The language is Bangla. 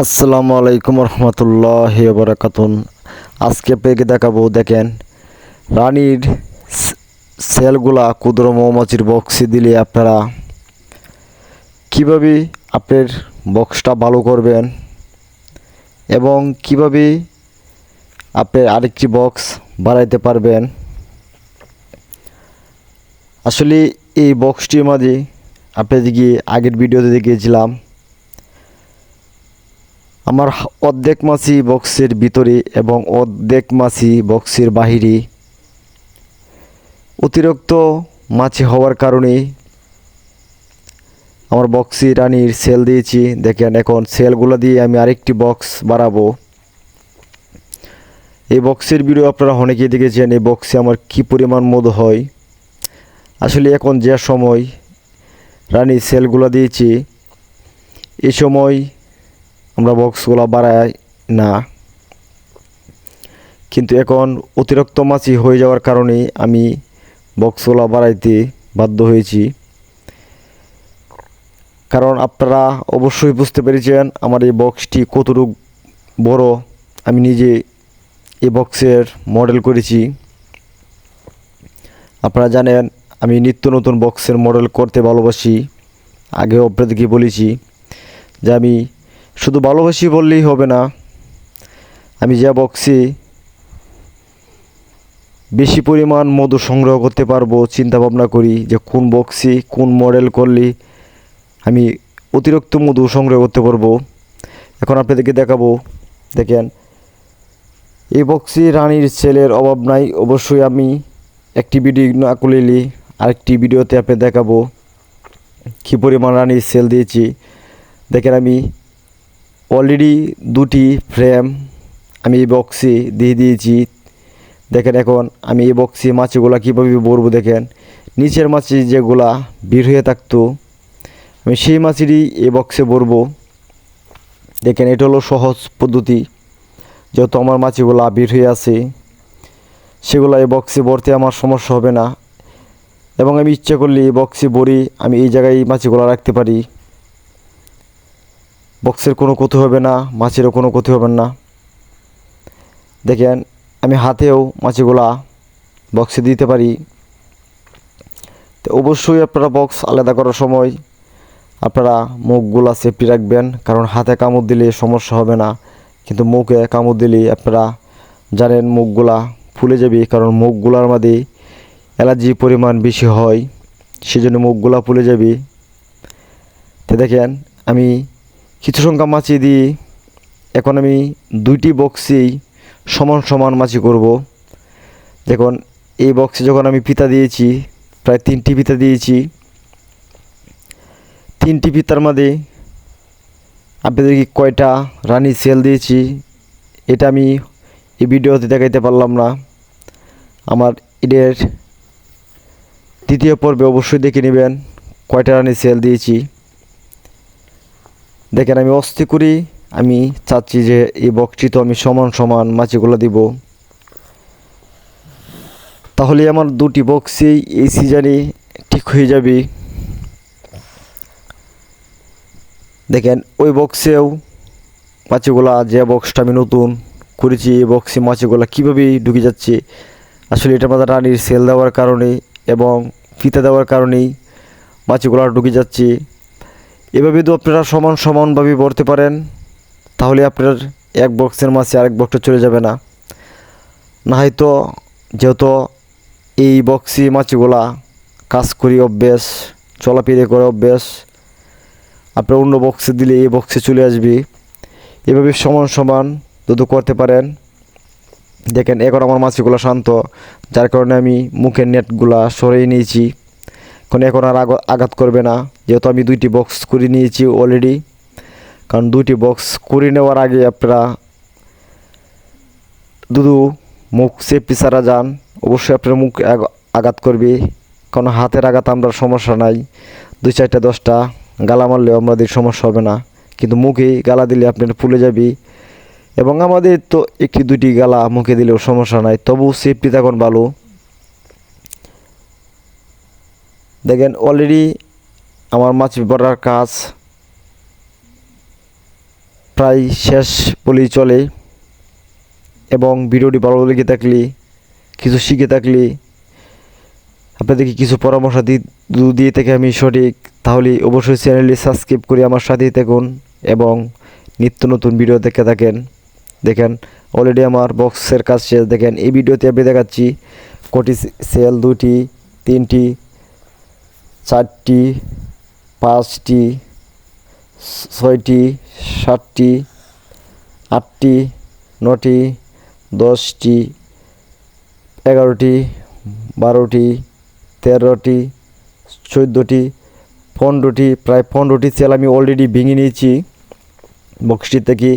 আসসালামু আলাইকুম রহমতুল্লাহ বরাকাতুন আজকে আপনাকে দেখাবো, দেখেন, রানীর সেলগুলা, ক্ষুদ্র মৌমাছির বক্সে দিলে আপনারা কীভাবে আপনার বক্সটা ভালো করবেন এবং কীভাবে আপনার আরেকটি বক্স বাড়াইতে পারবেন। আসলে এই বক্সটির মাঝে আপনাদেরকে আগের ভিডিওতে দেখিয়েছিলাম আমার অর্ধেক মাছি বক্সের ভিতরে এবং অর্ধেক মাছি বক্সের বাহিরে। অতিরিক্ত মাছি হওয়ার কারণে আমার বক্সে রানির সেল দিয়েছি। দেখেন এখন সেলগুলো দিয়ে আমি আরেকটি বক্স বাড়াবো। এই বক্সের ভিডিও আপনারা অনেকেই দেখেছেন, এই বক্সে আমার কি পরিমাণ মধু হয়। আসলে এখন যে সময় রানী সেলগুলো দিয়েছি, এ সময় আমরা বক্সগুলো বাড়াই না। কিন্তু এখন অতিরিক্ত মাছি হয়ে যাওয়ার কারণে আমি বক্সগুলো বাড়াইতে বাধ্য হয়েছি। কারণ আপনারা অবশ্যই বুঝতে পেরেছেন আমার এই বক্সটি কতটুকু বড়। আমি নিজে এই বক্সের মডেল করেছি। আপনারা জানেন, আমি নিত্য নতুন বক্সের মডেল করতে ভালোবাসি। আগেও আপনাদেরকে বলেছি যে আমি শুধু ভালোবাসি বললেই হবে না। আমি যা বক্সে বেশি পরিমাণ মধু সংগ্রহ করতে পারব চিন্তা ভাবনা করি যে কোন বক্সে কোন মডেল করলে আমি অতিরিক্ত মধু সংগ্রহ করতে পারব। এখন আপনাদেরকে দেখাবো, দেখেন। এই বক্সে রানীর ছেলের অভাব নাই, অবশ্যই আমি একটি ভিডিও না করলে আরেকটি ভিডিওতে আপনি দেখাবো। কী পরিমাণ রানীর সেল দিয়েছি। দেখেন আমি অলরেডি দুটি ফ্রেম আমি এই বক্সে দিয়ে দিয়েছি। দেখেন এখন আমি এই বক্সে মাছগুলা কীভাবে বলব দেখেন। নিচের মাছি যেগুলা বের হয়ে থাকতো, আমি সেই মাছেরই এই বক্সে ভরবো। দেখেন এটা হলো সহজ পদ্ধতি, যেহেতু আমার মাছিগুলা বের হয়ে আছে, সেগুলো এই বক্সে ভরতে আমার সমস্যা হবে না। এবং আমি ইচ্ছা করলে এই বক্সে ভরি আমি এই জায়গায় মাছিগুলো রাখতে পারি। বক্সের কোনো ক্ষতি হবে না, মাছেরও কোনো ক্ষতি হবে না। দেখেন, আমি হাতেও মাছিগুলা বক্সে দিতে পারি। তো অবশ্যই আপনারা বক্স আলাদা করার সময় আপনারা মুখগুলা সেফটি রাখবেন, কারণ হাতে কামড় দিলে সমস্যা হবে না। কিন্তু মুখে কামড় দিলে আপনারা জানেন মুখগুলা ফুলে যাবে, কারণ মুখগুলার মধ্যে অ্যালার্জি পরিমাণ বেশি হয়, সেজন্য মুখগুলা ফুলে যাবে। তো দেখেন, আমি কিছু সংখ্যা মাছি দিয়ে এখন আমি দুইটি বক্সেই সমান সমান মাছি করব। দেখুন, এই বক্সে যখন আমি পিতা দিয়েছি, প্রায় তিনটি পিতা দিয়েছি। তিনটি পিতার মধ্যে আপনাদেরকে কয়টা রানি সেল দিয়েছি, এটা আমি এই ভিডিওতে দেখাইতে পারলাম না। আমার ঈদের দ্বিতীয় পর্বে অবশ্যই দেখে নেবেন কয়টা রানি সেল দিয়েছি। দেখেন, আমি অস্থি করি, আমি চাচ্ছি যে এই বক্সটি তো আমি সমান সমান মাছিগুলো দিব। তাহলে আমার দুটি বক্সেই এই সিজনে ঠিক হয়ে যাবে। দেখেন, ওই বক্সেও মাছিগুলা যে বক্সটা আমি নতুন করেছি, এই বক্সে মাছিগুলা কীভাবে ঢুকে যাচ্ছে, আসলে এটা আমাদের রানীর সেল দেওয়ার কারণে এবং ফিতা দেওয়ার কারণেই মাছিগুলা ঢুকে যাচ্ছে। এভাবে তো আপনারা সমান সমানভাবে ভরতে পারেন, তাহলে আপনার এক বক্সের মাছে আরেক বক্সটা চলে যাবে না। না হয়তো যেহেতু এই বক্সি মাছিগুলা কাজ করি অভ্যেস, চলাফেরা করে অভ্যেস, আপনার অন্য বক্সে দিলে এই বক্সে চলে আসবে। এভাবে সমান সমান যদি করতে পারেন, দেখেন এখন আমার মাছিগুলো শান্ত, যার কারণে আমি মুখের নেটগুলা সরিয়ে নিয়েছি। এখন এখন আর আঘাত করবে না। যেহেতু আমি দুইটি বক্স করে নিয়েছি অলরেডি কারণ দুইটি বক্স করে নেওয়ার আগে আপনারা দুদু মুখ সেফটি ছাড়া যান। অবশ্যই আপনার মুখ আঘাত করবে, কারণ হাতের আঘাত আমরা সমস্যা নাই। দুই চারটা, দশটা গালা মারলেও আমাদের সমস্যা হবে না। কিন্তু মুখে গালা দিলে আপনার ফুলে যাবে। এবং আমাদের তো একটি দুটি গালা মুখে দিলেও সমস্যা নাই। তবু সেফটি তখন ভালো। দেখেন অলরেডি আমার মাছ ভরার কাজ প্রায় শেষ বলেই চলে এবং ভিডিওটি ভালো লেগে থাকলে, কিছু শিখে থাকলে, আপনাদেরকে কিছু পরামর্শ দিয়ে থেকে আমি সঠিক, তাহলে অবশ্যই চ্যানেলটি সাবস্ক্রাইব করে আমার সাথেই থাকুন এবং নিত্য নতুন ভিডিও দেখে থাকেন। দেখেন অলরেডি আমার বক্সের কাজ শেষ। দেখেন, এই ভিডিওতে আমি দেখাচ্ছি কটি সেল, দুটি, তিনটি, চারটি পাঁচটি, ছয়টি, সাতটি, আটটি, নটি, দশটি, এগারোটি, বারোটি, তেরোটি, চোদ্দোটি, পনেরোটি, প্রায় পনেরোটি সেল আমি অলরেডি ভেঙে নিয়েছি। বক্সটি থেকে